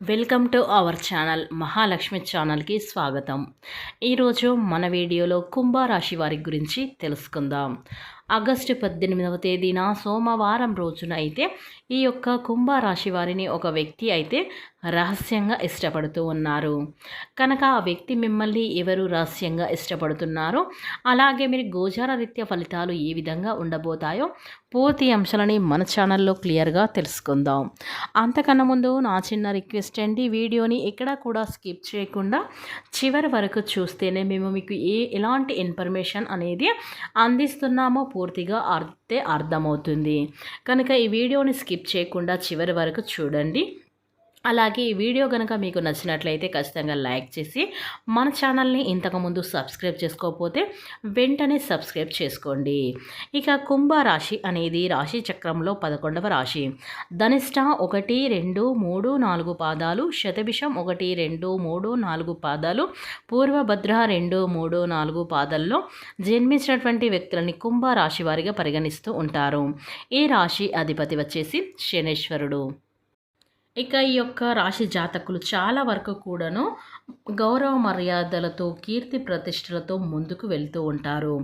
Welcome to our channel Mahalakshmi ఛానల్కి స్వాగతం. ఈరోజు మన వీడియోలో కుంభరాశి వారి గురించి తెలుసుకుందాం. ఆగస్టు పద్దెనిమిదవ తేదీన సోమవారం రోజున అయితే ఈ యొక్క కుంభరాశి వారిని ఒక వ్యక్తి అయితే రహస్యంగా ఇష్టపడుతూ ఉన్నారు. కనుక ఆ వ్యక్తి మిమ్మల్ని ఎవరు రహస్యంగా ఇష్టపడుతున్నారో? అలాగే మీరు గోచార రీత్యా ఫలితాలు ఏ విధంగా ఉండబోతాయో పూర్తి అంశాలని మన ఛానల్లో క్లియర్గా తెలుసుకుందాం. అంతకన్నా ముందు నా చిన్న రిక్వెస్ట్ అండి వీడియోని ఎక్కడా కూడా స్కిప్ చేయకుండా చివరి వరకు చూస్తేనే మేము మీకు ఏ ఎలాంటి ఇన్ఫర్మేషన్ అనేది అందిస్తున్నామో పూర్తిగా అర్థే అర్థమవుతుంది. కనుక ఈ వీడియోని స్కిప్ చేయకుండా చివరి వరకు చూడండి. అలాగే ఈ వీడియో కనుక మీకు నచ్చినట్లయితే ఖచ్చితంగా లైక్ చేసి మన ఛానల్ని ఇంతకుముందు సబ్స్క్రైబ్ చేసుకోకపోతే వెంటనే సబ్స్క్రైబ్ చేసుకోండి. ఇక కుంభ రాశి అనేది రాశి చక్రంలో పదకొండవ రాశి. ధనిష్ట ఒకటి రెండు మూడు నాలుగు పాదాలు శతభిషం ఒకటి రెండు మూడు నాలుగు పాదాలు పూర్వభద్ర రెండు మూడు నాలుగు పాదాల్లో జన్మించినటువంటి వ్యక్తులని కుంభ రాశి వారిగా పరిగణిస్తూ ఉంటారు. ఈ రాశి అధిపతి వచ్చేసి శనేశ్వరుడు. ఇక ఈ యొక్క రాశి జాతకులు చాలా వరకు కూడాను గౌరవ మర్యాదలతో కీర్తి ప్రతిష్టలతో ముందుకు వెళ్తూ ఉంటారు.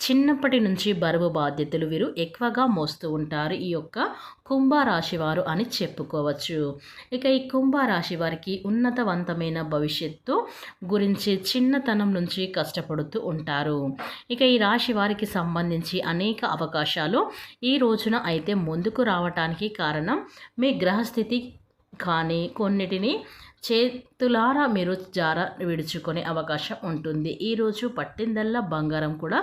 చిన్నప్పటి నుంచి బరువు బాధ్యతలు వీరు ఎక్కువగా మోస్తూ ఉంటారు. ఈ యొక్క కుంభరాశి వారు అని చెప్పుకోవచ్చు. ఇక ఈ కుంభరాశి వారికి ఉన్నతవంతమైన భవిష్యత్తు గురించి చిన్నతనం నుంచి కష్టపడుతూ ఉంటారు. ఇక ఈ రాశి వారికి సంబంధించి అనేక అవకాశాలు ఈ రోజున అయితే ముందుకు రావటానికి కారణం మీ గ్రహస్థితి కానీ కొన్నిటిని చేతులారా మీరు జార విడుచుకునే అవకాశం ఉంటుంది. ఈరోజు పట్టిందల్లా బంగారం కూడా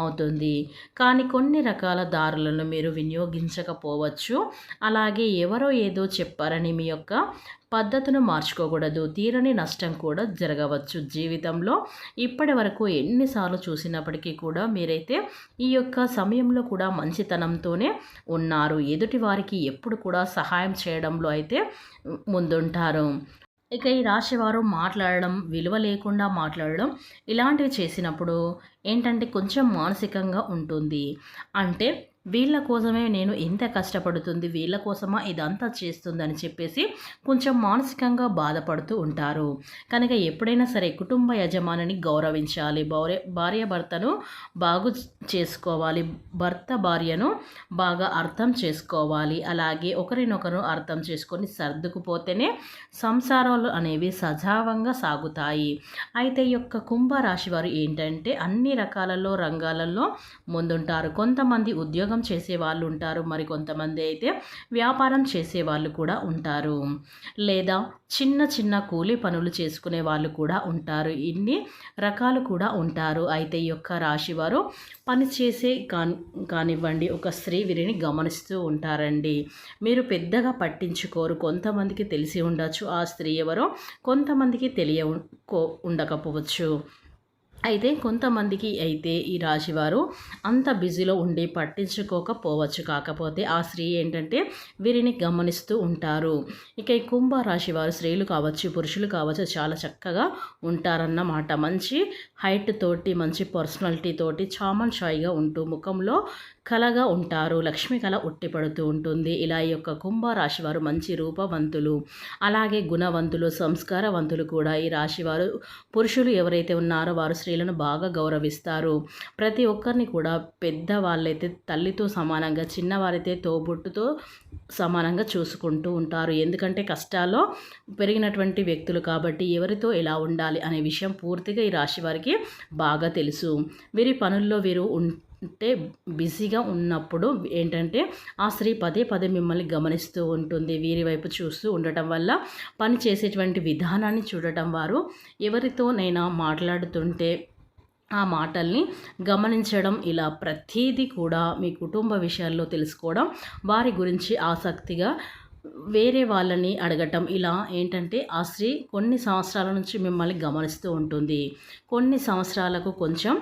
అవుతుంది. కానీ కొన్ని రకాల దారులను మీరు వినియోగించకపోవచ్చు. అలాగే ఎవరో ఏదో చెప్పారని మీ యొక్క పద్ధతును మార్చుకోకూడదు. తీరని నష్టం కూడా జరగవచ్చు జీవితంలో. ఇప్పటి వరకు ఎన్నిసార్లు చూసినప్పటికీ కూడా మీరైతే ఈ యొక్క సమయంలో కూడా మంచితనంతోనే ఉన్నారు. ఎదుటి వారికి ఎప్పుడు కూడా సహాయం చేయడంలో అయితే ముందుంటారు. ఇక ఈ రాశివారు మాట్లాడడం విలువ లేకుండా మాట్లాడడం ఇలాంటివి చేసినప్పుడు ఏంటంటే కొంచెం మానసికంగా ఉంటుంది. అంటే వీళ్ళ కోసమే నేను ఎంత కష్టపడుతుంది వీళ్ళ కోసమా ఇదంతా చేస్తుందని చెప్పేసి కొంచెం మానసికంగా బాధపడుతూ ఉంటారు. కనుక ఎప్పుడైనా సరే కుటుంబ యజమానిని గౌరవించాలి. భార్య భార్య భర్తను బాగు చేసుకోవాలి. భర్త భార్యను బాగా అర్థం చేసుకోవాలి. అలాగే ఒకరినొకరు అర్థం చేసుకొని సర్దుకుపోతేనే సంసారాలు అనేవి సజావంగా సాగుతాయి. అయితే ఈ యొక్క కుంభరాశి వారు ఏంటంటే అన్ని రకాలలో రంగాలలో ముందుంటారు. కొంతమంది ఉద్యోగం చేసే వాళ్ళు ఉంటారు మరి కొంతమంది అయితే వ్యాపారం చేసే వాళ్ళు కూడా ఉంటారు. లేదా చిన్న చిన్న కూలి పనులు చేసుకునే వాళ్ళు కూడా ఉంటారు. ఇన్ని రకాలు కూడా ఉంటారు. అయితే ఈ యొక్క రాశి వారు పని చేసే కానివ్వండి ఒక స్త్రీ వీరిని గమనిస్తూ ఉంటారండి. మీరు పెద్దగా పట్టించుకోరు. కొంతమందికి తెలిసి ఉండొచ్చు. ఆ స్త్రీ ఎవరో కొంతమందికి తెలియ ఉండకపోవచ్చు. అయితే కొంతమందికి అయితే ఈ రాశివారు అంత బిజీలో ఉండి పట్టించుకోకపోవచ్చు. కాకపోతే ఆ స్త్రీ ఏంటంటే వీరిని గమనిస్తూ ఉంటారు. ఇక ఈ కుంభ రాశి వారు స్త్రీలు కావచ్చు పురుషులు కావచ్చు చాలా చక్కగా ఉంటారన్నమాట. మంచి హైట్ తోటి మంచి పర్సనాలిటీ తోటి చామన్ షాయిగా ఉంటూ ముఖంలో కలగా ఉంటారు. లక్ష్మి కళ ఉట్టిపడుతూ ఉంటుంది. ఇలా ఈ యొక్క కుంభరాశి వారు మంచి రూపవంతులు. అలాగే గుణవంతులు సంస్కారవంతులు కూడా ఈ రాశివారు. పురుషులు ఎవరైతే ఉన్నారో వారు స్త్రీలను బాగా గౌరవిస్తారు. ప్రతి ఒక్కరిని కూడా పెద్ద వాళ్ళైతే తల్లితో సమానంగా చిన్నవారైతే తోబుట్టుతో సమానంగా చూసుకుంటూ ఉంటారు. ఎందుకంటే కష్టాల్లో పెరిగినటువంటి వ్యక్తులు కాబట్టి ఎవరితో ఎలా ఉండాలి అనే విషయం పూర్తిగా ఈ రాశి వారికి బాగా తెలుసు. వీరి పనుల్లో వీరు అంటే బిజీగా ఉన్నప్పుడు ఏంటంటే ఆ స్త్రీ పదే పదే మిమ్మల్ని గమనిస్తూ ఉంటుంది. వీరి వైపు చూస్తూ ఉండటం వల్ల పని చేసేటువంటి విధానాన్ని చూడటం వారు ఎవరితోనైనా మాట్లాడుతుంటే ఆ మాటల్ని గమనించడం ఇలా ప్రతీది కూడా మీ కుటుంబ విషయాల్లో తెలుసుకోవడం వారి గురించి ఆసక్తిగా వేరే వాళ్ళని అడగటం ఇలా ఏంటంటే ఆ స్త్రీ కొన్ని సంవత్సరాల నుంచి మిమ్మల్ని గమనిస్తూ ఉంటుంది. కొన్ని సంవత్సరాలకు కొంచెం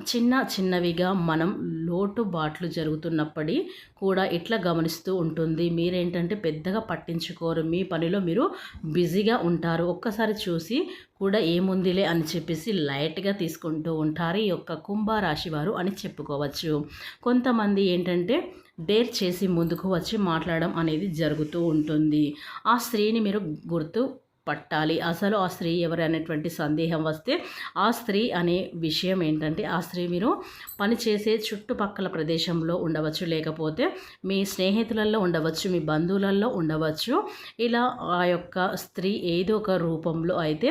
చిన్న చిన్నవిగా మనం లోటుబాట్లు జరుగుతున్నప్పటి కూడా ఇట్లా గమనిస్తూ ఉంటుంది. మీరేంటంటే పెద్దగా పట్టించుకోరు. మీ పనిలో మీరు బిజీగా ఉంటారు. ఒక్కసారి చూసి కూడా ఏముందిలే అని చెప్పేసి లైట్గా తీసుకుంటూ ఉంటారు. ఈ యొక్క కుంభరాశి వారు అని చెప్పుకోవచ్చు. కొంతమంది ఏంటంటే డేర్ చేసి ముందుకు వచ్చి మాట్లాడడం అనేది జరుగుతూ ఉంటుంది. ఆ స్త్రీని మీరు గుర్తు పట్టాలి. అసలు ఆ స్త్రీ ఎవరు అనేటువంటి సందేహం వస్తే ఆ స్త్రీ అనే విషయం ఏంటంటే ఆ స్త్రీ మీరు పనిచేసే చుట్టుపక్కల ప్రదేశంలో ఉండవచ్చు లేకపోతే మీ స్నేహితులలో ఉండవచ్చు మీ బంధువులలో ఉండవచ్చు. ఇలా ఆ యొక్క స్త్రీ ఏదో ఒక రూపంలో అయితే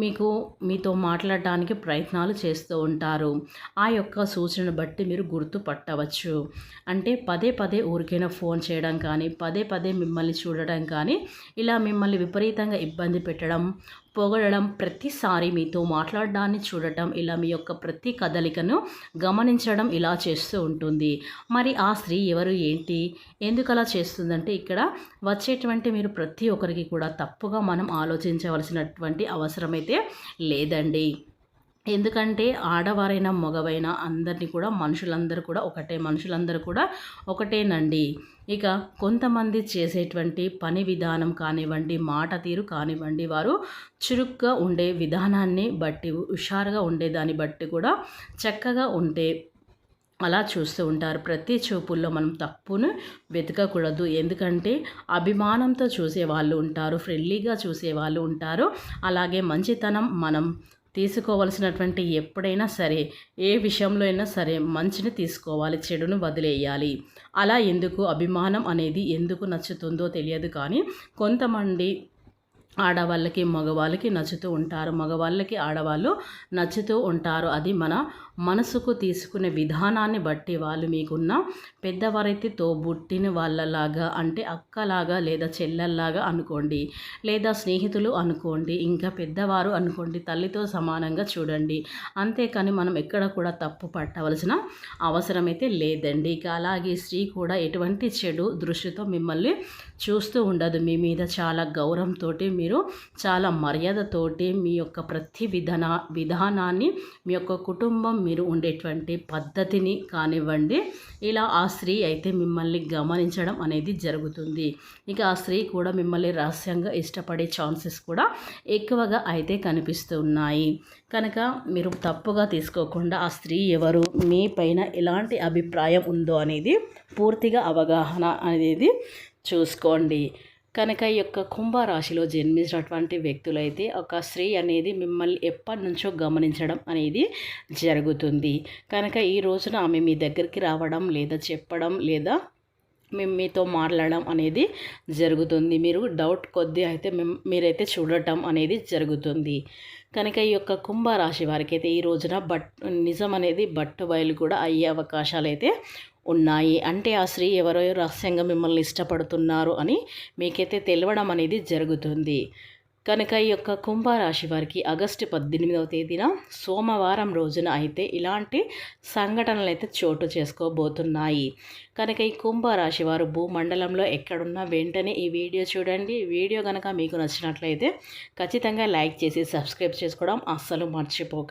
మీకు మీతో మాట్లాడడానికి ప్రయత్నాలు చేస్తూ ఉంటారు. ఆ యొక్క సూచనను బట్టి మీరు గుర్తుపట్టవచ్చు. అంటే పదే పదే ఊరికైనా ఫోన్ చేయడం కానీ పదే పదే మిమ్మల్ని చూడడం కానీ ఇలా మిమ్మల్ని విపరీతంగా ఇబ్బంది పెట్టడం పొగడడం ప్రతిసారి మీతో మాట్లాడడాన్ని చూడటం ఇలా మీ యొక్క ప్రతి కదలికను గమనించడం ఇలా చేస్తూ ఉంటుంది. మరి ఆ స్త్రీ ఎవరు ఏంటి ఎందుకు అలా చేస్తుందంటే ఇక్కడ వచ్చేటువంటి మీరు ప్రతి ఒక్కరికి కూడా తప్పుగా మనం ఆలోచించవలసినటువంటి అవసరం అయితే లేదండి. ఎందుకంటే ఆడవారైనా మగవైనా అందరినీ కూడా మనుషులందరూ కూడా ఒకటే మనుషులందరూ కూడా ఒకటేనండి. ఇక కొంతమంది చేసేటువంటి పని విధానం కానివ్వండి మాట తీరు కానివ్వండి వారు చురుగ్గా ఉండే విధానాన్ని బట్టి హుషారుగా ఉండేదాన్ని బట్టి కూడా చక్కగా ఉంటే అలా చూస్తూ ఉంటారు. ప్రతి చూపుల్లో మనం తప్పును వెతకకూడదు. ఎందుకంటే అభిమానంతో చూసే వాళ్ళు ఉంటారు ఫ్రెండ్లీగా చూసే వాళ్ళు ఉంటారు. అలాగే మంచితనం మనం తీసుకోవలసినటువంటి ఎప్పుడైనా సరే ఏ విషయంలో అయినా సరే మంచిని తీసుకోవాలి చెడును వదిలేయాలి. అలా ఎందుకు? అభిమానం అనేది ఎందుకు నచ్చుతుందో తెలియదు కానీ కొంతమంది ఆడవాళ్ళకి మగవాళ్ళకి నచ్చుతూ ఉంటారు. మగవాళ్ళకి ఆడవాళ్ళు నచ్చుతూ ఉంటారు. అది మన మనసుకు తీసుకునే విధానాన్ని బట్టి వాళ్ళు మీకున్న పెద్దవారైతే తోబుట్టిన వాళ్ళలాగా అంటే అక్కలాగా లేదా చెల్లెల్లాగా అనుకోండి లేదా స్నేహితులు అనుకోండి ఇంకా పెద్దవారు అనుకోండి తల్లితో సమానంగా చూడండి. అంతేకాని మనం ఎక్కడ కూడా తప్పు పట్టవలసిన అవసరం అయితే లేదండి. ఇక అలాగే స్త్రీ కూడా ఎటువంటి చెడు దృష్టితో మిమ్మల్ని చూస్తూ ఉండదు. మీ మీద చాలా గౌరవంతో మీరు చాలా మర్యాదతోటి మీ యొక్క ప్రతి విధాన విధానాన్ని మీ యొక్క కుటుంబం మీరు ఉండేటువంటి పద్ధతిని కానివ్వండి. ఇలా ఆ స్త్రీ అయితే మిమ్మల్ని గమనించడం అనేది జరుగుతుంది. ఇక ఆ స్త్రీ కూడా మిమ్మల్ని రహస్యంగా ఇష్టపడే ఛాన్సెస్ కూడా ఎక్కువగా అయితే కనిపిస్తున్నాయి. కనుక మీరు తప్పుగా తీసుకోకుండా ఆ స్త్రీ ఎవరు మీ పైన ఎలాంటి అభిప్రాయం ఉందో అనేది పూర్తిగా అవగాహన అనేది చూసుకోండి. కనుక ఈ యొక్క కుంభరాశిలో జన్మించినటువంటి వ్యక్తులైతే ఒక స్త్రీ అనేది మిమ్మల్ని ఎప్పటి నుంచో గమనించడం అనేది జరుగుతుంది. కనుక ఈ రోజున ఆమె మీ దగ్గరికి రావడం లేదా చెప్పడం లేదా మేము మీతో మాట్లాడడం అనేది జరుగుతుంది. మీరు డౌట్ కొద్దీ అయితే మీరైతే చూడటం అనేది జరుగుతుంది. కనుక ఈ యొక్క కుంభరాశి వారికి అయితే ఈ రోజున బట్ నిజం అనేది బట్టు బయలు కూడా అయ్యే అవకాశాలు అయితే ఉన్నాయి. అంటే ఆ స్త్రీ ఎవరో రహస్యంగా మిమ్మల్ని ఇష్టపడుతున్నారు అని మీకైతే తెలవడం అనేది జరుగుతుంది. కనుక ఈ యొక్క కుంభరాశి వారికి ఆగస్టు పద్దెనిమిదవ తేదీన సోమవారం రోజున అయితే ఇలాంటి సంఘటనలు అయితే చోటు చేసుకోబోతున్నాయి. కనుక ఈ కుంభరాశి వారు భూమండలంలో ఎక్కడున్నా వెంటనే ఈ వీడియో చూడండి. వీడియో కనుక మీకు నచ్చినట్లయితే ఖచ్చితంగా లైక్ చేసి సబ్స్క్రైబ్ చేసుకోవడం అస్సలు మర్చిపోకండి.